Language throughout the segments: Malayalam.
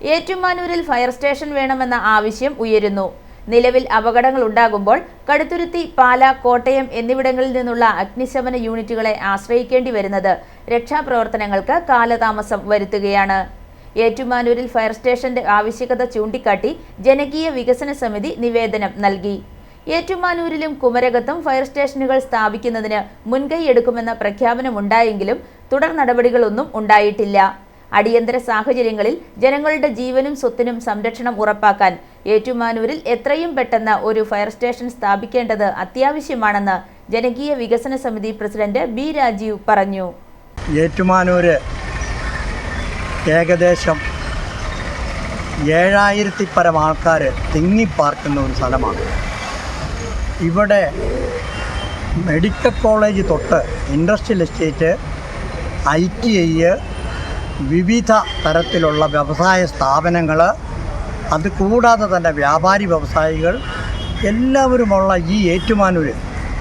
ഏറ്റുമാനൂരിൽ ഫയർ സ്റ്റേഷൻ വേണമെന്ന ആവശ്യം ഉയരുന്നു. നിലവിൽ അപകടങ്ങൾ ഉണ്ടാകുമ്പോൾ കടുത്തുരുത്തി പാല കോട്ടയം എന്നിവിടങ്ങളിൽ നിന്നുള്ള അഗ്നിശമന യൂണിറ്റുകളെ ആശ്രയിക്കേണ്ടി വരുന്നത് രക്ഷാപ്രവർത്തനങ്ങൾക്ക് കാലതാമസം വരുത്തുകയാണ്. ഏറ്റുമാനൂരിൽ ഫയർ സ്റ്റേഷന്റെ ആവശ്യകത ചൂണ്ടിക്കാട്ടി ജനകീയ വികസന സമിതി നിവേദനം നൽകി. ഏറ്റുമാനൂരിലും കുമരകത്തും ഫയർ സ്റ്റേഷനുകൾ സ്ഥാപിക്കുന്നതിന് മുൻകൈയെടുക്കുമെന്ന പ്രഖ്യാപനമുണ്ടായെങ്കിലും തുടർ നടപടികളൊന്നും ഉണ്ടായിട്ടില്ല. അടിയന്തര സാഹചര്യങ്ങളിൽ ജനങ്ങളുടെ ജീവനും സ്വത്തിനും സംരക്ഷണം ഉറപ്പാക്കാൻ ഏറ്റുമാനൂരിൽ എത്രയും പെട്ടെന്ന് ഒരു ഫയർ സ്റ്റേഷൻ സ്ഥാപിക്കേണ്ടത് അത്യാവശ്യമാണെന്ന് ജനകീയ വികസന സമിതി പ്രസിഡന്റ് ബി രാജീവ് പറഞ്ഞു. ഏറ്റുമാനൂര് ഏകദേശം ഏഴായിരത്തി പരം ആൾക്കാർ തിങ്ങിപ്പാർക്കുന്ന ഒരു സ്ഥലമാണ്. ഇവിടെ മെഡിക്കൽ കോളേജ് തൊട്ട് industrial estate I T I വിവിധ തരത്തിലുള്ള വ്യവസായ സ്ഥാപനങ്ങൾ അത് കൂടാതെ തന്നെ വ്യാപാരി വ്യവസായികൾ എല്ലാവരുമുള്ള ഈ ഏറ്റുമാനൂർ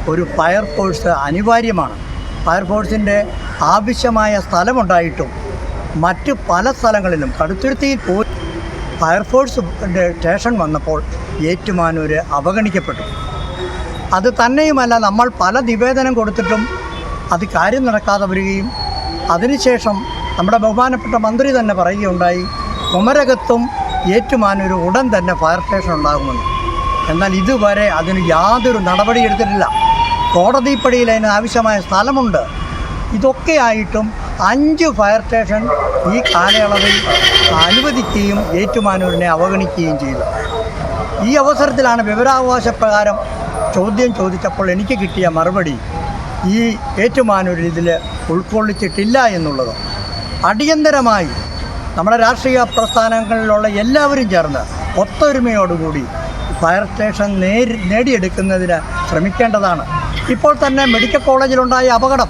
ഒരു ഫയർഫോഴ്സ് അനിവാര്യമാണ്. ഫയർഫോഴ്സിന്റെ ആവശ്യമായ സ്ഥലമുണ്ടായിട്ടും മറ്റ് പല സ്ഥലങ്ങളിലും കടുത്തുരുത്തിയിൽ പോയി ഫയർഫോഴ്സിന്റെ സ്റ്റേഷൻ വന്നപ്പോൾ ഏറ്റുമാനൂർ അവഗണിക്കപ്പെട്ടു. അത് തന്നെയുമല്ല നമ്മൾ പല നിവേദനം കൊടുത്തിട്ടും അത് കാര്യം നടക്കാതെ വരികയും അതിനുശേഷം നമ്മുടെ ബഹുമാനപ്പെട്ട മന്ത്രി തന്നെ പറയുകയുണ്ടായി കുമരകത്തും ഏറ്റുമാനൂരും ഉടൻ തന്നെ ഫയർ സ്റ്റേഷൻ ഉണ്ടാകുമെന്ന്. എന്നാൽ ഇതുവരെ അതിന് യാതൊരു നടപടി എടുത്തിട്ടില്ല. കോടതിപ്പടിയിൽ അതിന് ആവശ്യമായ സ്ഥലമുണ്ട്. ഇതൊക്കെ ആയിട്ടും അഞ്ച് ഫയർ സ്റ്റേഷൻ ഈ കാലയളവിൽ അനുവദിക്കുകയും ഏറ്റുമാനൂരിനെ അവഗണിക്കുകയും ചെയ്തു. ഈ അവസരത്തിലാണ് വിവരാവകാശ പ്രകാരം ചോദ്യം ചോദിച്ചപ്പോൾ എനിക്ക് കിട്ടിയ മറുപടി ഈ ഏറ്റുമാനൂരിൽ ഇതിൽ ഉൾക്കൊള്ളിച്ചിട്ടില്ല എന്നുള്ളത്. അടിയന്തരമായി നമ്മുടെ രാഷ്ട്രീയ പ്രസ്ഥാനങ്ങളിലുള്ള എല്ലാവരും ചേർന്ന് ഒത്തൊരുമയോടുകൂടി ഫയർ സ്റ്റേഷൻ നേരി നേടിയെടുക്കുന്നതിന് ശ്രമിക്കേണ്ടതാണ്. ഇപ്പോൾ തന്നെ മെഡിക്കൽ കോളേജിലുണ്ടായ അപകടം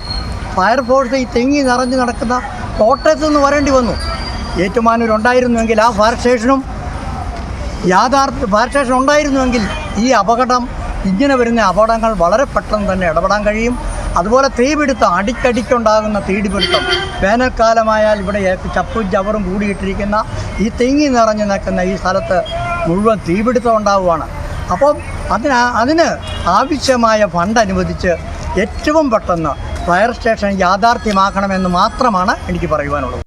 ഫയർഫോഴ്സ് ഈ തെങ്ങി നിറഞ്ഞു നടക്കുന്ന കോട്ടയത്ത് നിന്ന് വരേണ്ടി വന്നു. ഏറ്റുമാനൂർ ഉണ്ടായിരുന്നുവെങ്കിൽ ആ ഫയർ സ്റ്റേഷനും യാഥാർത്ഥ ഫയർ സ്റ്റേഷൻ ഉണ്ടായിരുന്നുവെങ്കിൽ ഈ അപകടം ഇങ്ങനെ വരുന്ന അപകടങ്ങൾ വളരെ പെട്ടെന്ന് തന്നെ ഇടപെടാൻ കഴിയും. അതുപോലെ തീപിടുത്തം അടിക്കടിക്കുണ്ടാകുന്ന തീപിടുത്തം. വേനൽക്കാലമായാൽ ഇവിടെ ചപ്പും ചവറും കൂടിയിട്ടിരിക്കുന്ന ഈ തെങ്ങി നിറഞ്ഞു നിൽക്കുന്ന ഈ സ്ഥലത്ത് മുഴുവൻ തീപിടുത്തം ഉണ്ടാവുകയാണ്. അപ്പം അതിന് അതിന് ആവശ്യമായ ഫണ്ട് അനുവദിച്ച് ഏറ്റവും പെട്ടെന്ന് ഫയർ സ്റ്റേഷൻ യാഥാർത്ഥ്യമാക്കണമെന്ന് മാത്രമാണ് എനിക്ക് പറയുവാനുള്ളത്.